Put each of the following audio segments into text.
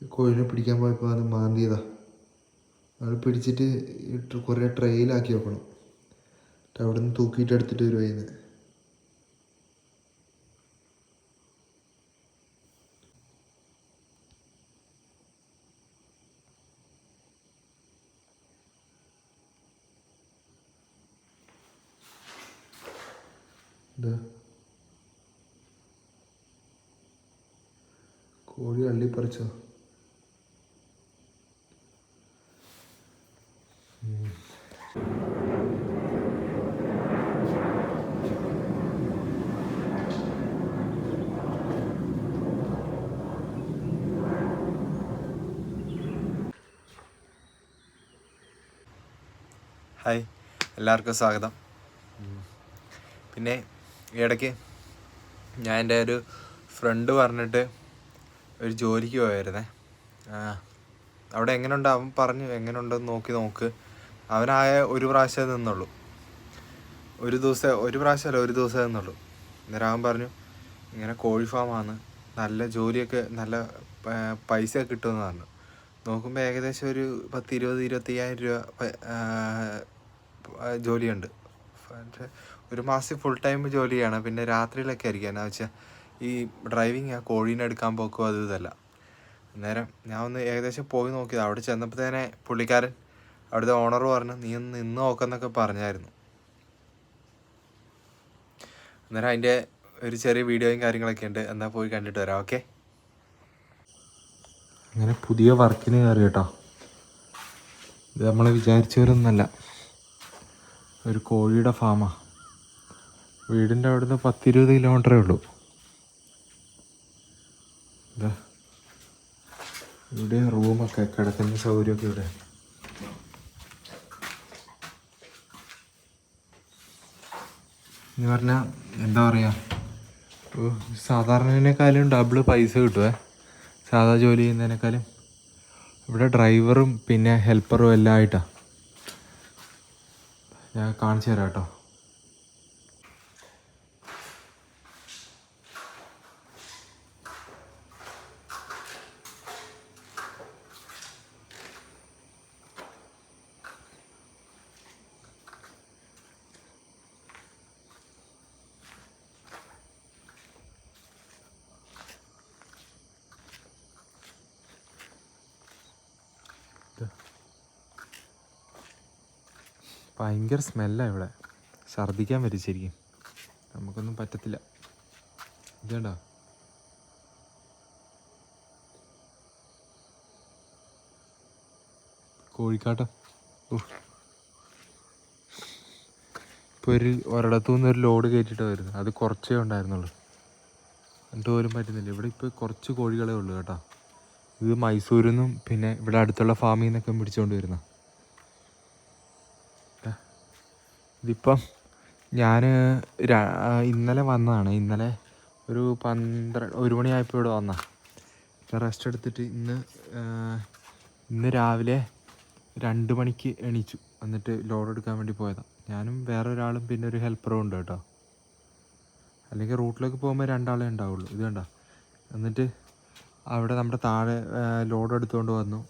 ഇത് കോഴിനെ പിടിക്കാൻ പോയപ്പോൾ അത് മാന്തിയതാ. അത് പിടിച്ചിട്ട് കുറേ ട്രെയിലാക്കി വെക്കണം. എന്നിട്ട് അവിടെ നിന്ന് തൂക്കിയിട്ട് എടുത്തിട്ട് വരുവായിരുന്നു എന്താ കോഴി അള്ളിപ്പറിച്ചോ ഹായ് എല്ലാവർക്കും സ്വാഗതം. പിന്നെ ഇടയ്ക്ക് ഞാൻ എന്റെ ഒരു ഫ്രണ്ട് പറഞ്ഞിട്ട് ഒരു ജോലിക്ക് പോയായിരുന്നേ. അവിടെ എങ്ങനെയുണ്ട് അവൻ പറഞ്ഞു എങ്ങനെയുണ്ടെന്ന് നോക്കി നോക്ക്. അവനായ ഒരു പ്രാവശ്യം നിന്നുള്ളൂ. ഒരു ദിവസം ഒരു പ്രാവശ്യമല്ല ഒരു ദിവസം നിന്നുള്ളൂ. അന്നേരം അവൻ പറഞ്ഞു ഇങ്ങനെ കോഴി ഫാമാണ്. നല്ല ജോലിയൊക്കെ നല്ല പൈസ കിട്ടുമെന്ന് പറഞ്ഞു. നോക്കുമ്പോൾ ഏകദേശം ഒരു പത്ത് ഇരുപത് ഇരുപത്തയ്യായിരം രൂപ ജോലിയുണ്ട്. ഒരു മാസം ഫുൾ ടൈം ജോലിയാണ്. പിന്നെ രാത്രിയിലൊക്കെ ആയിരിക്കും. എന്നാ വെച്ചാൽ ഈ ഡ്രൈവിങ് ആ കോഴീനെ എടുക്കാൻ പോക്കോ അതും ഇതല്ല. അന്നേരം ഞാൻ ഒന്ന് ഏകദേശം പോയി നോക്കിയത്. അവിടെ ചെന്നപ്പോഴത്തേനെ പുള്ളിക്കാരൻ അവിടുത്തെ ഓണർ പറഞ്ഞു നീ ഒന്ന് നിന്ന് നോക്കെന്നൊക്കെ പറഞ്ഞായിരുന്നു. അന്നേരം അതിന്റെ ഒരു ചെറിയ വീഡിയോയും കാര്യങ്ങളൊക്കെ ഉണ്ട്. എന്നാൽ പോയി കണ്ടിട്ട് വരാം. ഓക്കെ അങ്ങനെ പുതിയ വർക്കിന് കയറി കേട്ടോ. ഇത് നമ്മൾ വിചാരിച്ചവരൊന്നല്ല. ഒരു കോഴിയുടെ ഫാമാണ് വീടിന്റെ അവിടുന്ന് പത്തിരുപത് കിലോമീറ്ററേ ഉള്ളൂ. ഇവിടെ റൂമൊക്കെ കിടക്കുന്ന സൗകര്യമൊക്കെ ഇവിടെ. എന്ന് പറഞ്ഞാൽ എന്താ പറയുക സാധാരണേക്കാളും ഡബിൾ പൈസ കിട്ടുമേ സാധാ ജോലി ചെയ്യുന്നതിനേക്കാളും. ഇവിടെ ഡ്രൈവറും പിന്നെ ഹെൽപ്പറും എല്ലാം ആയിട്ടാണ് ഞാൻ കാണിച്ചു തരാം കേട്ടോ. ഭയങ്കര സ്മെല്ലാണ് ഇവിടെ. ഛർദ്ദിക്കാൻ വരും ശരിക്കും. നമുക്കൊന്നും പറ്റത്തില്ല. ഇതേണ്ടോ? കോഴിക്കാട്ടോ. ഇപ്പോൾ ഒരു ഒരിടത്തു നിന്ന് ഒരു ലോഡ് കയറ്റിയിട്ട് വരുന്നത് അത് കുറച്ചേ ഉണ്ടായിരുന്നുള്ളൂ. എന്നിട്ട് പോലും പറ്റുന്നില്ല. ഇവിടെ ഇപ്പോൾ കുറച്ച് കോഴികളേ ഉള്ളൂ കേട്ടോ. ഇത് മൈസൂരിൽ നിന്നും പിന്നെ ഇവിടെ അടുത്തുള്ള ഫാമിൽ നിന്നൊക്കെ പിടിച്ചുകൊണ്ട് വരുന്ന ഇതിപ്പം ഞാൻ ഇന്നലെ വന്നതാണ്. ഇന്നലെ ഒരു പന്ത്രണ്ട് ഒരു മണിയായപ്പോൾ ഇവിടെ വന്ന. റെസ്റ്റ് എടുത്തിട്ട് ഇന്ന് ഇന്ന് രാവിലെ രണ്ട് മണിക്ക് എണീച്ചു. എന്നിട്ട് ലോഡ് എടുക്കാൻ വേണ്ടി പോയതാണ് ഞാനും വേറെ ഒരാളും പിന്നെ ഒരു ഹെൽപ്പറും ഉണ്ട് കേട്ടോ. അല്ലെങ്കിൽ റൂട്ടിലേക്ക് പോകുമ്പോൾ രണ്ടാളേ ഉണ്ടാവുള്ളൂ. ഇത് കണ്ടോ. എന്നിട്ട് അവിടെ നമ്മുടെ താഴെ ലോഡ് എടുത്തുകൊണ്ട് വന്നു.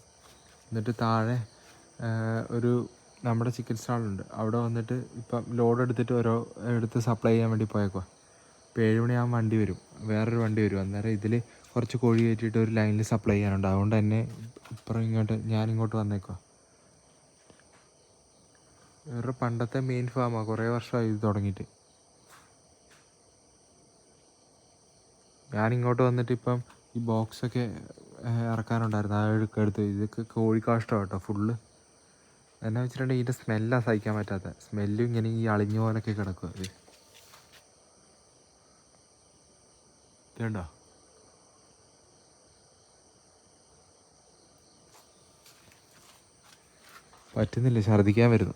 എന്നിട്ട് താഴെ ഒരു നമ്മുടെ ചിക്കൻ സ്റ്റാളുണ്ട് അവിടെ വന്നിട്ട് ഇപ്പം ലോഡ് എടുത്തിട്ട് ഓരോ എടുത്ത് സപ്ലൈ ചെയ്യാൻ വേണ്ടി പോയേക്കുക ഇപ്പോൾ ഏഴ് മണിയാകുമ്പോൾ വണ്ടി വരും. വേറൊരു വണ്ടി വരും. അന്നേരം ഇതിൽ കുറച്ച് കോഴി കയറ്റിയിട്ട് ഒരു ലൈനിൽ സപ്ലൈ ചെയ്യാനുണ്ട്. അതുകൊണ്ട് തന്നെ ഇപ്പുറം ഇങ്ങോട്ട് ഞാൻ ഇങ്ങോട്ട് വന്നേക്കുക വേറെ പണ്ടത്തെ മെയിൻ ഫാമാണ് കുറേ വർഷമായി ഇത് തുടങ്ങിയിട്ട്. ഞാനിങ്ങോട്ട് വന്നിട്ട് ഇപ്പം ഈ ബോക്സൊക്കെ ഇറക്കാനുണ്ടായിരുന്നു. ആ എടുക്കെടുത്ത് ഇതൊക്കെ കോഴിക്കാഷ്ടമാണ് കേട്ടോ ഫുള്ള് എന്നാ വെച്ചിട്ടുണ്ടെങ്കിൽ ഇതിന്റെ സ്മെല്ലാണ് സഹിക്കാൻ പറ്റാത്ത. സ്മെല്ലും ഇങ്ങനെ ഈ അളിഞ്ഞ പോലൊക്കെ ഇത് ഇതുണ്ടോ പറ്റുന്നില്ല ഛർദിക്കാൻ വരുന്നു.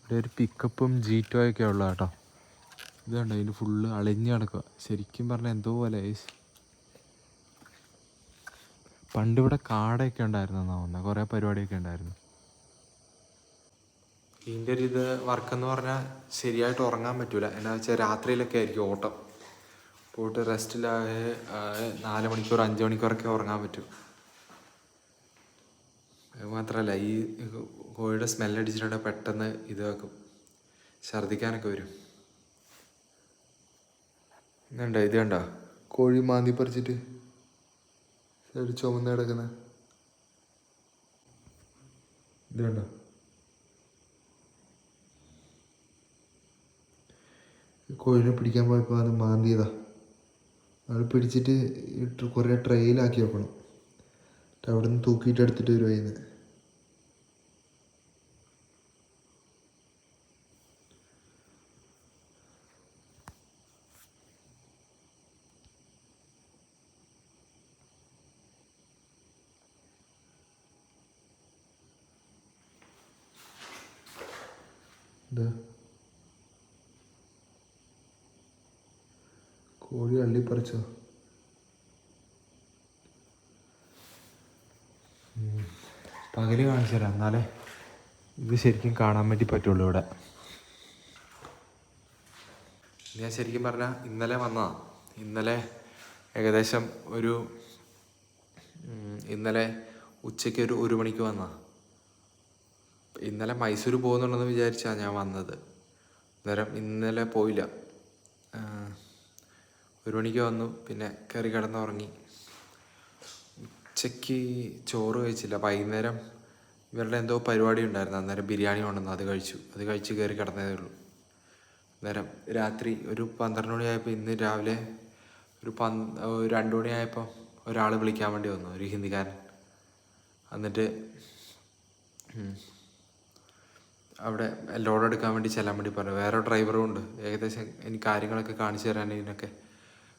ഇവിടെ ഒരു പിക്കപ്പും ജീറ്റോയൊക്കെ ഉള്ളു കേട്ടോ ഇതുണ്ടോ ഇതിന് ഫുള്ള് അളിഞ്ഞ് കിടക്കുക ശരിക്കും പറഞ്ഞാൽ എന്തോ പോലെ. പണ്ട് ഇവിടെ കാടയൊക്കെ ഉണ്ടായിരുന്നു എന്നാ തോന്നുന്നത് കുറേ പരിപാടിയൊക്കെ ഉണ്ടായിരുന്നു. ഇതിന്റെ ഒരു ഇത് വർക്കെന്ന് പറഞ്ഞാൽ ശരിയായിട്ട് ഉറങ്ങാൻ പറ്റൂല. എന്നാ വെച്ചാൽ രാത്രിയിലൊക്കെ ആയിരിക്കും ഓട്ടം. പോയിട്ട് റെസ്റ്റിലായ നാല് മണിക്കൂർ അഞ്ച് മണിക്കൂറൊക്കെ ഉറങ്ങാൻ പറ്റും. അത് മാത്രമല്ല ഈ കോഴിയുടെ സ്മെല്ലടിച്ചിട്ടുണ്ടെങ്കിൽ പെട്ടെന്ന് ഇത് വെക്കും. ഛർദിക്കാനൊക്കെ വരും. ഇതുണ്ടോ? ഇത് കണ്ടോ? കോഴി മാന്തി പറിച്ചിട്ട്. ഒരു ചുമന്ന് കിടക്കുന്ന. ഇത് കണ്ടോ? കോഴിനെ പിടിക്കാൻ പോയപ്പോൾ അത് മാന്തിയതാ. അത് പിടിച്ചിട്ട് കുറേ ട്രെയിലാക്കി വെക്കണം. അവിടെ നിന്ന് തൂക്കിയിട്ട് എടുത്തിട്ട് വരുവായിരുന്നു എന്താ കോഴി അള്ളിപ്പറിച്ചോ? പകൽ കാണിച്ചു തരാം. എന്നാലേ ഇത് ശരിക്കും കാണാൻ വേണ്ടി പറ്റുള്ളൂ ഇവിടെ. ഞാൻ ശരിക്കും പറഞ്ഞാൽ ഇന്നലെ വന്നതാ. ഇന്നലെ ഏകദേശം ഒരു ഇന്നലെ ഉച്ചയ്ക്ക് ഒരു ഒരു മണിക്ക് വന്നതാ. ഇന്നലെ മൈസൂർ പോകുന്നുണ്ടെന്ന് വിചാരിച്ചാണ് ഞാൻ വന്നത്. അന്നേരം ഇന്നലെ പോയില്ല. ഒരു മണിക്ക് വന്നു. പിന്നെ കയറി കിടന്നുറങ്ങി. ഉച്ചയ്ക്ക് ചോറ് കഴിച്ചില്ല. വൈകുന്നേരം ഇവരുടെ എന്തോ പരിപാടി ഉണ്ടായിരുന്നു. അന്നേരം ബിരിയാണി കൊണ്ടുവന്നു. അത് കഴിച്ചു. അത് കഴിച്ച് കയറി കിടന്നതേ ഉള്ളൂ. അന്നേരം രാത്രി ഒരു പന്ത്രണ്ട് മണിയായപ്പോൾ ഇന്ന് രാവിലെ ഒരു പന്ത് രണ്ട് മണിയായപ്പോൾ ഒരാൾ വിളിക്കാൻ വേണ്ടി വന്നു. ഒരു ഹിന്ദിക്കാരൻ. എന്നിട്ട് അവിടെ ലോഡ് എടുക്കാൻ വേണ്ടി ചെല്ലാൻ വേണ്ടി പറഞ്ഞു. വേറെ ഡ്രൈവറും ഉണ്ട്. ഏകദേശം എനിക്ക് കാര്യങ്ങളൊക്കെ കാണിച്ചു തരാൻ ഇതിനൊക്കെ.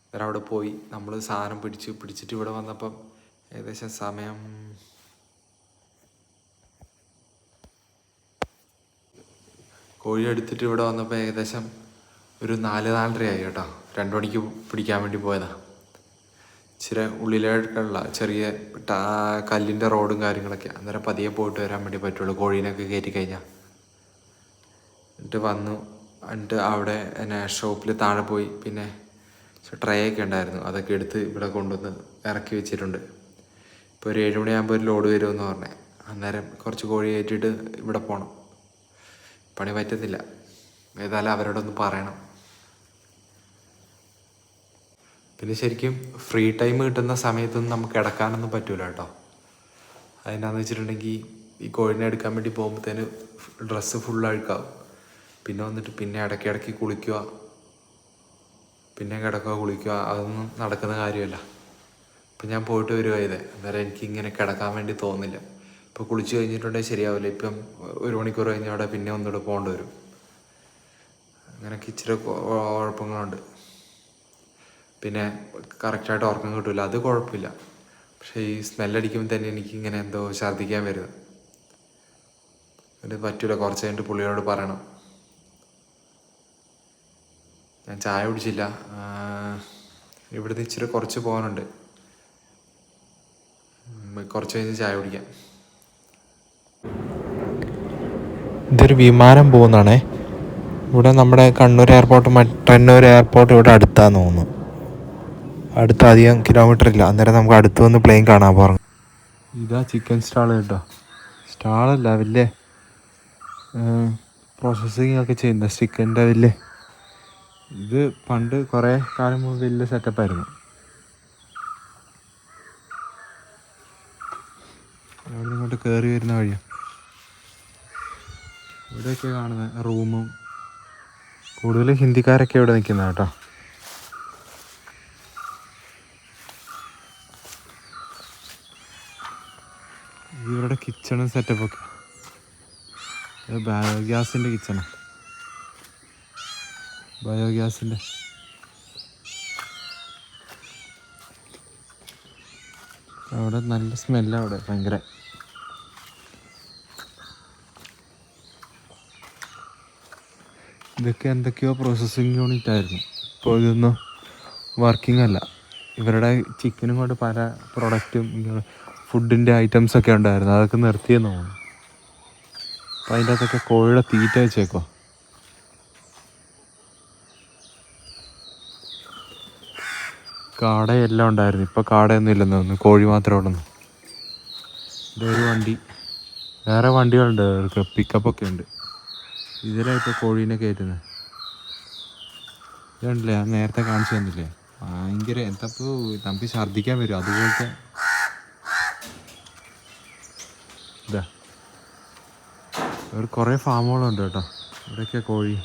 വേറെ അവിടെ പോയി. നമ്മൾ സാധനം പിടിച്ച് പിടിച്ചിട്ട് ഇവിടെ വന്നപ്പം ഏകദേശം സമയം കോഴി എടുത്തിട്ട് ഇവിടെ വന്നപ്പോൾ ഏകദേശം ഒരു നാല് നാലരയായി കേട്ടോ. രണ്ട് മണിക്ക് പിടിക്കാൻ വേണ്ടി പോയതാ. ഇച്ചിരി ഉള്ളിലേക്കുള്ള ചെറിയ കല്ലിന്റെ റോഡും കാര്യങ്ങളൊക്കെ അന്നേരം പതിയെ പോയിട്ട് വരാൻ വേണ്ടി പറ്റുള്ളൂ കോഴീനൊക്കെ കയറ്റി കഴിഞ്ഞാൽ. എന്നിട്ട് വന്നു. എന്നിട്ട് അവിടെ എന്നെ ഷോപ്പിൽ താഴെ പോയി. പിന്നെ ട്രേ ഒക്കെ ഉണ്ടായിരുന്നു. അതൊക്കെ എടുത്ത് ഇവിടെ കൊണ്ടുവന്ന് ഇറക്കി വെച്ചിട്ടുണ്ട്. ഇപ്പോൾ ഒരു ഏഴ് മണിയാകുമ്പോൾ ഒരു ലോഡ് വരുമെന്ന് പറഞ്ഞേ. അന്നേരം കുറച്ച് കോഴി കയറ്റിയിട്ട് ഇവിടെ പോകണം പണി പറ്റുന്നില്ല. ഏതായാലും അവരോടൊന്ന് പറയണം. പിന്നെ ശരിക്കും ഫ്രീ ടൈം കിട്ടുന്ന സമയത്തൊന്നും നമുക്ക് കിടക്കാനൊന്നും പറ്റൂല കേട്ടോ. അതിനാന്ന് വെച്ചിട്ടുണ്ടെങ്കിൽ ഈ കോഴിനെ എടുക്കാൻ വേണ്ടി പോകുമ്പോഴത്തേന് ഡ്രസ്സ് ഫുൾ അഴുക്കാവും. പിന്നെ വന്നിട്ട് പിന്നെ ഇടയ്ക്കിടയ്ക്ക് കുളിക്കുക. പിന്നെ കിടക്കുക കുളിക്കുക. അതൊന്നും നടക്കുന്ന കാര്യമല്ല. ഇപ്പം ഞാൻ പോയിട്ട് വരുവാ ഇത്. അന്നേരം എനിക്ക് ഇങ്ങനെ കിടക്കാൻ വേണ്ടി തോന്നില്ല. ഇപ്പോൾ കുളിച്ച് കഴിഞ്ഞിട്ടുണ്ടെങ്കിൽ ശരിയാവില്ല. ഇപ്പം ഒരു മണിക്കൂർ കഴിഞ്ഞ അവിടെ പിന്നെ ഒന്നുകൂടെ പോകേണ്ടി വരും. അങ്ങനെയൊക്കെ ഇച്ചിരി കുഴപ്പങ്ങളുണ്ട്. പിന്നെ കറക്റ്റായിട്ട് ഉറക്കം കിട്ടില്ല അത് കുഴപ്പമില്ല. പക്ഷേ ഈ സ്മെല്ലടിക്കുമ്പോൾ തന്നെ എനിക്ക് ഇങ്ങനെ എന്തോ ഛർദ്ദിക്കാൻ വരുന്നത് എന്നിട്ട് പറ്റൂല. കുറച്ച് കഴിഞ്ഞിട്ട് പുള്ളിയോട് പറയണം. ഞാൻ ചായ കുടിച്ചില്ല. ഇവിടുന്ന് ഇച്ചിരി കുറച്ച് പോകാനുണ്ട്. കുറച്ച് കഴിഞ്ഞ് ചായ കുടിക്കാം. ഇതൊരു വിമാനം പോകുന്നതാണേ. ഇവിടെ നമ്മുടെ കണ്ണൂർ എയർപോർട്ട് മട്ടന്നൂർ എയർപോർട്ട് ഇവിടെ അടുത്താന്ന് തോന്നുന്നു. അടുത്ത് അധികം കിലോമീറ്റർ ഇല്ല. അന്നേരം നമുക്ക് അടുത്ത് വന്ന് പ്ലെയിൻ കാണാൻ പോകാം. ഇതാ ചിക്കൻ സ്റ്റാൾ കേട്ടോ. സ്റ്റാളല്ല വലിയ പ്രോസസ്സിങ് ഒക്കെ ചെയ്യുന്ന ചിക്കന്റെ വലിയ ഇത് പണ്ട് കുറേ കാലം മുമ്പ് വലിയ സെറ്റപ്പായിരുന്നു അവിടെ ഇങ്ങോട്ട് കയറി വരുന്ന വഴിയാണ് ഇവിടെയൊക്കെ കാണുന്ന റൂമും കൂടുതൽ ഹിന്ദിക്കാരൊക്കെ ഇവിടെ നിൽക്കുന്ന കേട്ടോ. ഇവരുടെ കിച്ചണും സെറ്റപ്പൊക്കെ ഇത് ബയോഗ്യാസിന്റെ കിച്ചണാണ് ബയോഗ്യാസിന്റെ അവിടെ നല്ല സ്മെല്ലാണ് അവിടെ ഭയങ്കര. ഇതൊക്കെ എന്തൊക്കെയോ പ്രോസസ്സിങ് യൂണിറ്റ് ആയിരുന്നു. ഇപ്പോൾ ഇതൊന്നും വർക്കിംഗ് അല്ല. ഇവരുടെ ചിക്കനും കൊണ്ട് പല പ്രൊഡക്റ്റും ഫുഡിന്റെ ഐറ്റംസൊക്കെ ഉണ്ടായിരുന്നു. അതൊക്കെ നിർത്തിയെന്ന് തോന്നുന്നു. അപ്പോൾ അതിന്റെ അകത്തൊക്കെ കോഴിയുടെ തീറ്റ വെച്ചേക്കോ? കാടയെല്ലാം ഉണ്ടായിരുന്നു. ഇപ്പം കാടയൊന്നും ഇല്ലെന്ന് തോന്നുന്നു. കോഴി മാത്രമേ ഉള്ളൂ ഇതൊരു വണ്ടി. വേറെ വണ്ടികളുണ്ട്. പിക്കപ്പൊക്കെ ഉണ്ട്. ഇതിലാണ് ഇപ്പോൾ കോഴീനെ കയറ്റുന്നത് ഇതുണ്ടല്ലേ? നേരത്തെ കാണിച്ചു തന്നില്ലേ? ഭയങ്കര എന്തപ്പോ നമുക്ക് ഛർദ്ദിക്കാൻ വരും. അതുപോലത്തെ ഇതാ. ഒരു കുറേ ഫാമുകളുണ്ട് കേട്ടോ. ഇവിടെയൊക്കെ കോഴി.